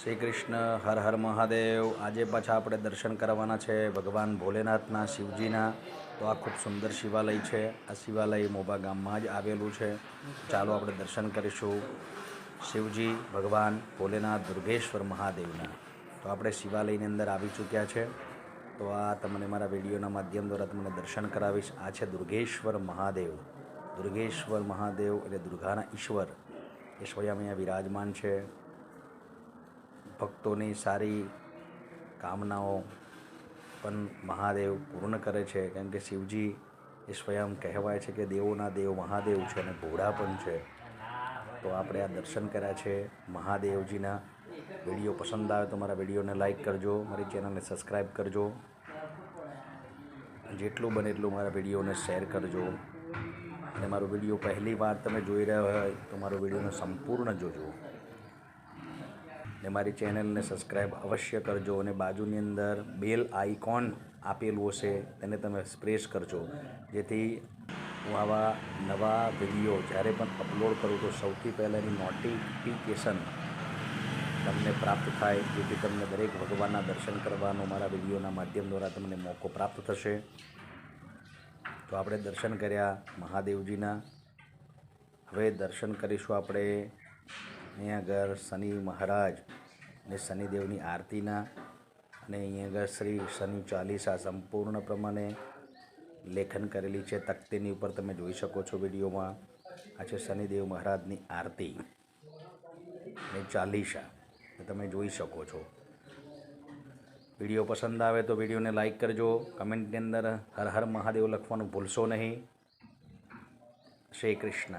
શ્રી કૃષ્ણ હર હર મહાદેવ. આજે પાછા આપણે દર્શન કરવાના છે ભગવાન ભોલેનાથના, શિવજીના. તો આ ખૂબ સુંદર શિવાલય છે. આ શિવાલય મોબા ગામમાં જ આવેલું છે. ચાલો આપણે દર્શન કરીશું. શિવજી, ભગવાન ભોલેનાથ, દુર્ગેશ્વર મહાદેવના. તો આપણે શિવાલયની અંદર આવી ચૂક્યા છે. તો આ તમને મારા વિડીયોના માધ્યમ દ્વારા તમને દર્શન કરાવીશ. આ છે દુર્ગેશ્વર મહાદેવ. દુર્ગેશ્વર મહાદેવ એટલે દુર્ગાના ઈશ્વર. એ સ્વયં અહીંયા વિરાજમાન છે. ભક્તોની સારી કામનાઓ પણ મહાદેવ પૂર્ણ કરે છે. કેમ કે શિવજી એ સ્વયં કહેવાય છે કે દેવોના દેવ મહાદેવ છે અને ઘોડા પણ છે. તો આપણે આ દર્શન કર્યા છે મહાદેવજીના. વીડિયો પસંદ આવે તો મારા વિડીયોને લાઈક કરજો, મારી ચેનલને સબસ્ક્રાઈબ કરજો. જેટલું બને એટલું મારા વિડીયોને શેર કરજો. અને મારો વીડિયો પહેલી વાર તમે જોઈ રહ્યા હોય તો મારો વિડીયોને સંપૂર્ણ જોજો. ને મારી ચેનલને સબસ્ક્રાઈબ અવશ્ય કરજો અને બાજુની અંદર બેલ આઇકોન આપેલું હશે તેને તમે પ્રેસ કરજો. જેથી હું આવા નવા વીડિયો જ્યારે પણ અપલોડ કરું તો સૌથી પહેલાં એની નોટિફિકેશન તમને પ્રાપ્ત થાય. જેથી તમને દરેક ભગવાનના દર્શન કરવાનો મારા વિડીયોના માધ્યમ દ્વારા તમને મોકો પ્રાપ્ત થશે. તો આપણે દર્શન કર્યા મહાદેવજીના. હવે દર્શન કરીશું આપણે અહીંયા આગળ શનિ મહારાજ અને શનિદેવની આરતીના અને અહીંયા આગળ શ્રી શનિ ચાલીસા સંપૂર્ણ પ્રમાણે લેખન કરેલી છે. તખ્તીની ઉપર તમે જોઈ શકો છો વિડીયોમાં. આ છે શનિદેવ મહારાજની આરતી. અને ચાલીસા. તમે જોઈ શકો છો. વીડિયો પસંદ આવે તો વિડીયોને લાઈક કરજો. કમેન્ટની અંદર હર હર મહાદેવ લખવાનું ભૂલશો નહીં. શ્રી કૃષ્ણ.